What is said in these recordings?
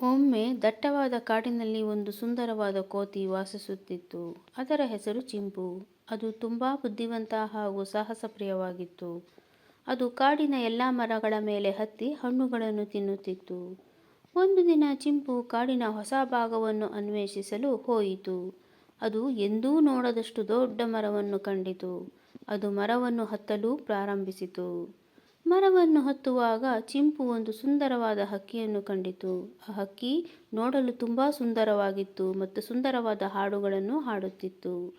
ಒಮ್ಮೆ ದಟ್ಟವಾದ ಕಾಡಿನಲ್ಲಿ ಒಂದು ಸುಂದರವಾದ ಕೋತಿ ವಾಸಿಸುತ್ತಿತ್ತು. ಅದರ ಹೆಸರು ಚಿಂಪು. ಅದು ತುಂಬಾ ಬುದ್ಧಿವಂತ ಹಾಗೂ ಸಾಹಸಪ್ರಿಯವಾಗಿತ್ತು. ಅದು ಕಾಡಿನ ಎಲ್ಲ ಮರಗಳ ಮೇಲೆ ಹತ್ತಿ ಹಣ್ಣುಗಳನ್ನು ತಿನ್ನುತ್ತಿತ್ತು. ಒಂದು ದಿನ ಚಿಂಪು ಕಾಡಿನ ಹೊಸ ಭಾಗವನ್ನು ಅನ್ವೇಷಿಸಲು ಹೋಯಿತು. ಅದು ಎಂದೂ ನೋಡದಷ್ಟು ದೊಡ್ಡ ಮರವನ್ನು ಕಂಡಿತು. ಅದು ಮರವನ್ನು ಹತ್ತಲು ಪ್ರಾರಂಭಿಸಿತು. ಮರವನ್ನು ಹತ್ತುವಾಗ ಚಿಂಪು ಒಂದು ಸುಂದರವಾದ ಹಕ್ಕಿಯನ್ನು ಕಂಡಿತು. ಆ ಹಕ್ಕಿ ನೋಡಲು ತುಂಬ ಸುಂದರವಾಗಿತ್ತು ಮತ್ತು ಸುಂದರವಾದ ಹಾಡುಗಳನ್ನು ಹಾಡುತ್ತಿತ್ತು.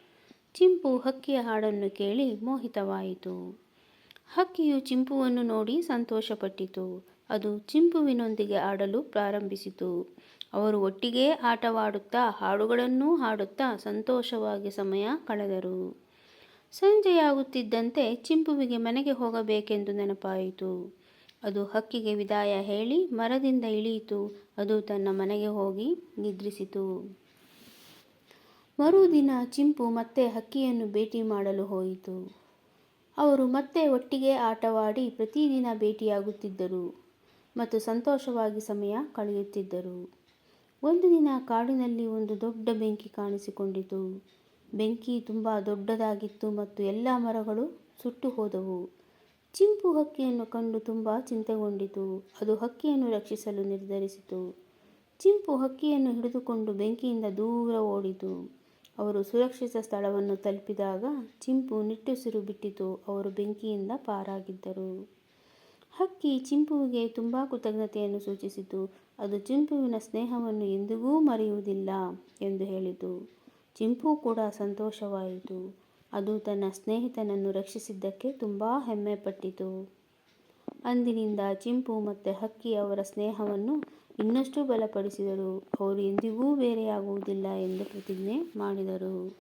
ಚಿಂಪು ಹಕ್ಕಿಯ ಹಾಡನ್ನು ಕೇಳಿ ಮೋಹಿತವಾಯಿತು. ಹಕ್ಕಿಯು ಚಿಂಪುವನ್ನು ನೋಡಿ ಸಂತೋಷಪಟ್ಟಿತು. ಅದು ಚಿಂಪುವಿನೊಂದಿಗೆ ಆಡಲು ಪ್ರಾರಂಭಿಸಿತು. ಅವರು ಒಟ್ಟಿಗೆ ಆಟವಾಡುತ್ತಾ ಹಾಡುಗಳನ್ನೂ ಹಾಡುತ್ತಾ ಸಂತೋಷವಾಗಿ ಸಮಯ ಕಳೆದರು. ಸಂಜೆಯಾಗುತ್ತಿದ್ದಂತೆ ಚಿಂಪುವಿಗೆ ಮನೆಗೆ ಹೋಗಬೇಕೆಂದು ನೆನಪಾಯಿತು. ಅದು ಹಕ್ಕಿಗೆ ವಿದಾಯ ಹೇಳಿ ಮರದಿಂದ ಇಳಿಯಿತು. ಅದು ತನ್ನ ಮನೆಗೆ ಹೋಗಿ ನಿದ್ರಿಸಿತು. ಮರುದಿನ ಚಿಂಪು ಮತ್ತೆ ಹಕ್ಕಿಯನ್ನು ಭೇಟಿ ಮಾಡಲು ಹೋಯಿತು. ಅವರು ಮತ್ತೆ ಒಟ್ಟಿಗೆ ಆಟವಾಡಿ ಪ್ರತಿದಿನ ಭೇಟಿಯಾಗುತ್ತಿದ್ದರು ಮತ್ತು ಸಂತೋಷವಾಗಿ ಸಮಯ ಕಳೆಯುತ್ತಿದ್ದರು. ಒಂದು ದಿನ ಕಾಡಿನಲ್ಲಿ ಒಂದು ದೊಡ್ಡ ಬೆಂಕಿ ಕಾಣಿಸಿಕೊಂಡಿತು. ಬೆಂಕಿ ತುಂಬ ದೊಡ್ಡದಾಗಿತ್ತು ಮತ್ತು ಎಲ್ಲ ಮರಗಳು ಸುಟ್ಟು ಹೋದವು ಚಿಂಪು ಹಕ್ಕಿಯನ್ನು ಕಂಡು ತುಂಬ ಚಿಂತೆಗೊಂಡಿತು. ಅದು ಹಕ್ಕಿಯನ್ನು ರಕ್ಷಿಸಲು ನಿರ್ಧರಿಸಿತು. ಚಿಂಪು ಹಕ್ಕಿಯನ್ನು ಹಿಡಿದುಕೊಂಡು ಬೆಂಕಿಯಿಂದ ದೂರ ಓಡಿತು. ಅವರು ಸುರಕ್ಷಿತ ಸ್ಥಳವನ್ನು ತಲುಪಿದಾಗ ಚಿಂಪು ನಿಟ್ಟುಸಿರು ಬಿಟ್ಟಿತು. ಅವರು ಬೆಂಕಿಯಿಂದ ಪಾರಾಗಿದ್ದರು. ಹಕ್ಕಿ ಚಿಂಪುವಿಗೆ ತುಂಬ ಕೃತಜ್ಞತೆಯನ್ನು ಸೂಚಿಸಿತು. ಅದು ಚಿಂಪುವಿನ ಸ್ನೇಹವನ್ನು ಎಂದಿಗೂ ಮರೆಯುವುದಿಲ್ಲ ಎಂದು ಹೇಳಿತು. ಚಿಂಪು ಕೂಡ ಸಂತೋಷವಾಯಿತು. ಅದು ತನ್ನ ಸ್ನೇಹಿತನನ್ನು ರಕ್ಷಿಸಿದ್ದಕ್ಕೆ ತುಂಬಾ ಹೆಮ್ಮೆಪಟ್ಟಿತು. ಅಂದಿನಿಂದ ಚಿಂಪು ಮತ್ತು ಹಕ್ಕಿ ಅವರ ಸ್ನೇಹವನ್ನು ಇನ್ನಷ್ಟು ಬಲಪಡಿಸಿದರು. ಅವರು ಎಂದಿಗೂ ಬೇರೆಯಾಗುವುದಿಲ್ಲ ಎಂದು ಪ್ರತಿಜ್ಞೆ ಮಾಡಿದರು.